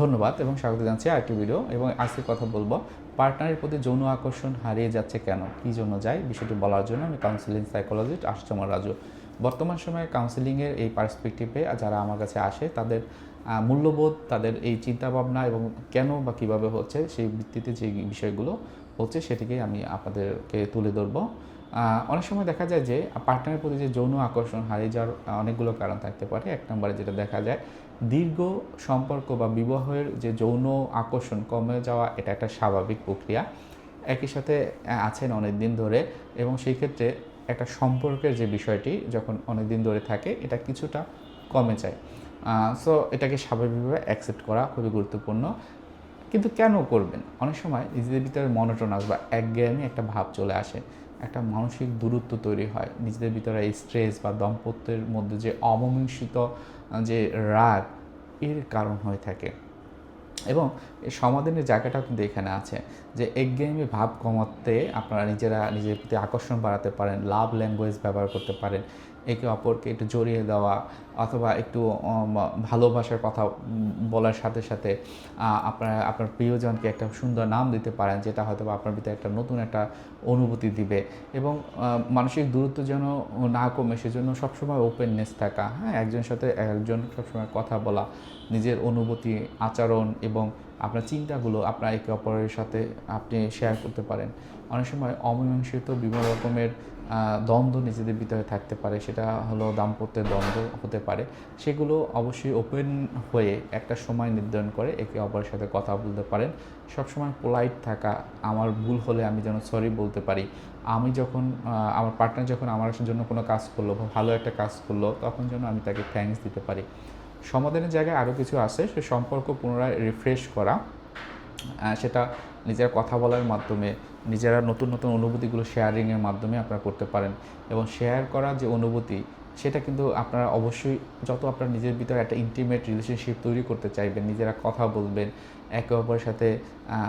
ধন্যবাদ এবং স্বাগত জানাচ্ছি আরেকটি ভিডিও এবং আজকে কথা বলব পার্টনারের প্রতি যৌন আকর্ষণ হারিয়ে যাচ্ছে কেন? কী জন্য যায়? বিষয়টি বলার জন্য আমি কাউন্সিলিং সাইকোলজিস্ট আশিসমর রাজু। বর্তমান সময়ে কাউন্সিলিংয়ের এই পার্সপেক্টিভে যারা আমার কাছে আসে, তাদের মূল্যবোধ, তাদের এই চিন্তাভাবনা এবং কেন বা কীভাবে হচ্ছে সেই ভিত্তিতে যে বিষয়গুলো হচ্ছে সেটিকে আমি আপনাদেরকে তুলে ধরবো। অনেক সময় দেখা যায় যে পার্টনারের প্রতি যে যৌন আকর্ষণ হারিয়ে যাওয়ার অনেকগুলো কারণ থাকতে পারে। এক নম্বরে যেটা দেখা যায়, দীর্ঘ সম্পর্ক বা বিবাহের যে যৌন আকর্ষণ কমে যাওয়া, এটা একটা স্বাভাবিক প্রক্রিয়া। একই সাথে আছেন অনেক দিন ধরে এবং সেই ক্ষেত্রে একটা সম্পর্কের যে বিষয়টি যখন অনেক দিন ধরে থাকে, এটা কিছুটা কমে যায়। সো এটাকে স্বাভাবিকভাবে অ্যাকসেপ্ট করা খুবই গুরুত্বপূর্ণ। কিন্তু কেন করবেন? অনেক সময় নিজেদের ভিতরে মনোটোনাস বা একঘেয়েমি একটা ভাব চলে আসে। একটা মানসিক দূরত্ব তৈরি হয়। নিজেদের ভিতরে এই স্ট্রেস বা দম্পত্যের মধ্যে যে অমীমাংসিত যে রাগ, এর কারণ হয়ে থাকে। এবং সমাধানের জায়গাটা কিন্তু এখানে আছে যে একঘেয়েমি ভাব কমাতে আপনারা নিজেরা নিজের প্রতি আকর্ষণ বাড়াতে পারেন লাভ ল্যাঙ্গুয়েজ ব্যবহার করতে পারেন। একে অপরকে একটু জড়িয়ে দেওয়া অথবা একটু ভালোবাসার কথা বলার সাথে সাথে আপনার আপনার প্রিয়জনকে একটা সুন্দর নাম দিতে পারেন, যেটা হয়তো আপনার ভিতরে একটা নতুন একটা অনুভূতি দিবে। এবং মানসিক দূরত্ব যেন না কমে, সেজন্য সবসময় ওপেননেস থাকা। হ্যাঁ একজনের সাথে একজন সবসময় কথা বলা, নিজের অনুভূতি, আচরণ এবং আপনার চিন্তাগুলো আপনার একে অপরের সাথে আপনি শেয়ার করতে পারেন। অনেক সময় অমীমাংসিত বিভিন্ন রকমের দ্বন্দ্ব নিজেদের ভিতরে থাকতে পারে, সেটা হলো দাম্পত্যের দ্বন্দ্ব হতে পারে। সেগুলো অবশ্যই ওপেন হয়ে একটা সময় নির্ধারণ করে একে অপরের সাথে কথা বলতে পারেন। সবসময় পোলাইট থাকা আমার ভুল হলে আমি যেন সরি বলতে পারি। আমি যখন আমার পার্টনার যখন আমার জন্য কোনো কাজ করল বা ভালো একটা কাজ করল, তখন যেন আমি তাকে থ্যাঙ্কস দিতে পারি। সমাধানের জায়গায় আরও কিছু আছে, সে সম্পর্ক পুনরায় রিফ্রেশ করা। সেটা নিজেরা কথা বলার মাধ্যমে, নিজেরা নতুন নতুন অনুভূতিগুলো শেয়ারিংয়ের মাধ্যমে আপনারা করতে পারেন। এবং শেয়ার করা যে অনুভূতি সেটা কিন্তু আপনারা অবশ্যই যত আপনার নিজের ভিতরে একটা ইন্টিমেট রিলেশনশিপ তৈরি করতে চাইবেন, নিজেরা কথা বলবেন, একে অপরের সাথে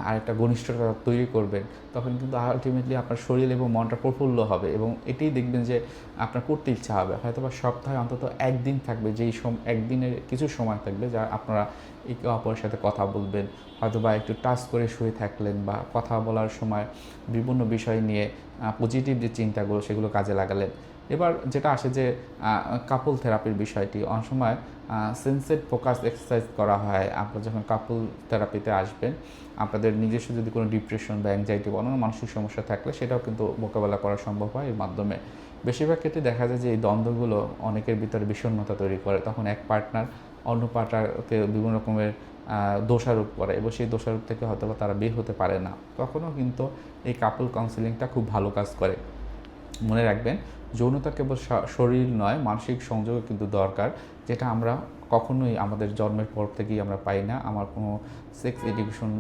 আরেকটা ঘনিষ্ঠতা তৈরি করবেন, তখন কিন্তু আলটিমেটলি আপনার শরীর এবং মনটা প্রফুল্ল হবে এবং এটাই দেখবেন যে আপনার করতে ইচ্ছা হবে। হয়তো বা সপ্তাহে অন্তত একদিন থাকবে, যেই সম, একদিনের কিছু সময় থাকবে যা আপনারা একে অপরের সাথে কথা বলবেন হয়তো বা একটু টাচ করে শুয়ে থাকলেন বা কথা বলার সময় বিভিন্ন বিষয় নিয়ে পজিটিভ যে চিন্তাগুলো সেগুলো কাজে লাগালেন। এবার যেটা আসে যে কাপল থেরাপির বিষয়টি, অনেক সময় সেন্সেট ফোকাস এক্সারসাইজ করা হয়। আপনারা যখন কাপল থেরাপিতে আসবেন, আপনাদের নিজস্ব যদি কোনো ডিপ্রেশন বা অ্যাংজাইটি বা মানসিক সমস্যা থাকলে সেটাও কিন্তু মোকাবেলা করা সম্ভব হয় এর মাধ্যমে। বেশিরভাগ ক্ষেত্রে দেখা যায় যে, এই দ্বন্দ্বগুলো অনেকের ভিতরে বিষণ্ণতা তৈরি করে। তখন এক পার্টনার অন্য পার্টনারকে বিভিন্ন রকমের দোষারোপ করে এবং সেই দোষারোপ থেকে হয়তো তারা বের হতে পারে না। তখনও কিন্তু এই কাপল কাউন্সিলিংটা খুব ভালো কাজ করে। মনে রাখবেন, যৌনতা কেবল শরীর নয়, মানসিক সংযোগও কিন্তু দরকার, যেটা আমরা কখনোই আমাদের জন্মের পর থেকেই আমরা পাই না। আমার কোনো সেক্স এডুকেশন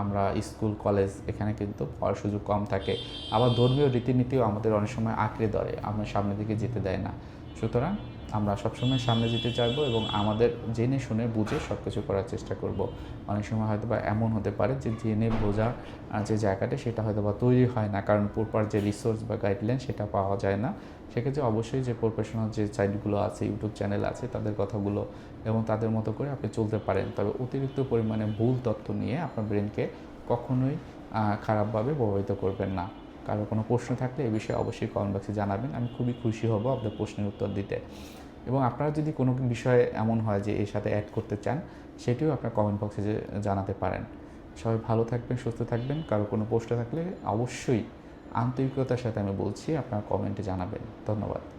আমরা স্কুল কলেজ এখানে কিন্তু পাওয়ার সুযোগ কম থাকে। আবার ধর্মীয় রীতিনীতিও আমাদের অনেক সময় আঁকড়ে ধরে, আমরা সামনের দিকে যেতে দেয় না। সুতরাং আমরা সবসময় সামনে যেতে চাইব এবং আমাদের জেনে শুনে বুঝে সব কিছু করার চেষ্টা করব। অনেক সময় হয়তো বা এমন হতে পারে যে জেনে বোঝা যে জায়গাটা সেটা হয়তো বা তৈরি হয় না, কারণ প্রপার যে রিসোর্স বা গাইডলাইন সেটা পাওয়া যায় না। সেক্ষেত্রে অবশ্যই যে প্রফেশনাল যে সাইটগুলো আছে ইউটিউব চ্যানেল আছে, তাদের কথাগুলো এবং তাদের মতো করে আপনি চলতে পারেন। তবে অতিরিক্ত পরিমাণে ভুল তথ্য নিয়ে আপনার ব্রেনকে কখনোই খারাপভাবে প্রভাবিত করবেন না। কারও কোনো প্রশ্ন থাকলে এ বিষয়ে অবশ্যই কমেন্ট বক্সে জানাবেন। আমি খুবই খুশি হব আপনার প্রশ্নের উত্তর দিতে। এবং আপনারা যদি কোনো বিষয়ে এমন হয় যে এর সাথে অ্যাড করতে চান, সেটিও আপনার কমেন্ট বক্সে জানাতে পারেন। সবাই ভালো থাকবেন, সুস্থ থাকবেন। কারও কোনো প্রশ্ন থাকলে অবশ্যই আন্তরিকতার সাথে আমি বলছি, আপনার কমেন্টে জানাবেন। ধন্যবাদ।